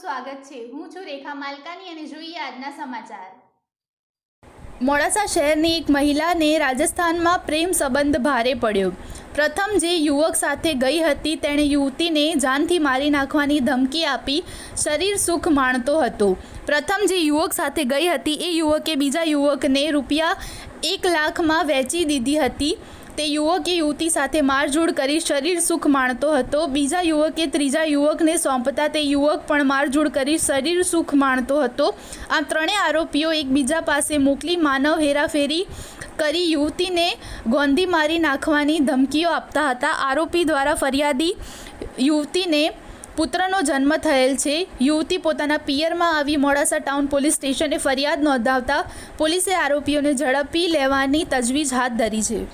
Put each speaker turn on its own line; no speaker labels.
સ્વાગત છે. હું છું રેખા માલકાની અને જોઈએ આજના સમાચાર.
મોડાસા શહેરની એક મહિલાને રાજસ્થાનમાં પ્રેમ સંબંધ ભારે પડ્યો. પ્રથમ જે યુવક સાથે ગઈ હતી, તેણે યુવતીને જાનથી મારી નાખવાની ધમકી આપી, શરીર સુખ માણતો હતો. પ્રથમ જે યુવક સાથે ગઈ હતી, એ યુવકે બીજા યુવકને રૂપિયા એક લાખમાં વેચી દીધી હતી. તે યુવકે યુવતી સાથે મારઝૂડ કરી શરીર સુખ માણતો હતો. બીજા યુવકે ત્રીજા યુવકને સોંપતા તે યુવક પણ મારઝૂડ કરી શરીર સુખ માણતો હતો. આ ત્રણેય આરોપીઓ એકબીજા પાસે મોકલી માનવ હેરાફેરી કરી યુવતીને ગોંધી મારી નાખવાની ધમકીઓ આપતા હતા. આરોપી દ્વારા ફરિયાદી યુવતીને પુત્રનો જન્મ થયેલ છે. યુવતી પોતાના પિયરમાં આવી મોડાસા ટાઉન પોલીસ સ્ટેશને ફરિયાદ નોંધાવતા પોલીસે આરોપીઓને ઝડપી લેવાની તજવીજ હાથ ધરી છે.